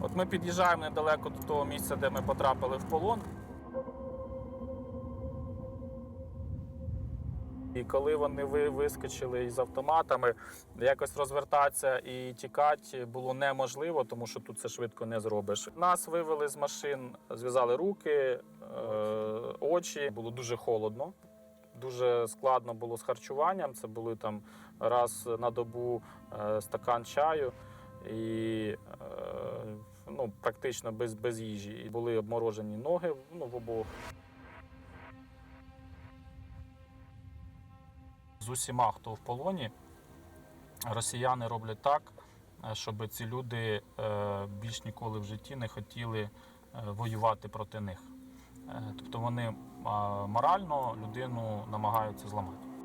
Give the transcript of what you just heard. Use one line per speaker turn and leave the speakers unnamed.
От ми під'їжджаємо недалеко до того місця, де ми потрапили в полон. І коли вони вискочили із автоматами, якось розвертатися і тікати було неможливо, тому що тут це швидко не зробиш. Нас вивели з машин, зв'язали руки, е, очі. Було дуже холодно. Дуже складно було з харчуванням. Це були там раз на добу е, стакан чаю і е, практично без, без їжі. І були обморожені ноги ну, в обох. З усіма, хто в полоні, росіяни роблять так, е, щоб ці люди е, більш ніколи в житті не хотіли е, воювати проти них. Тобто вони морально людину намагаються зламати.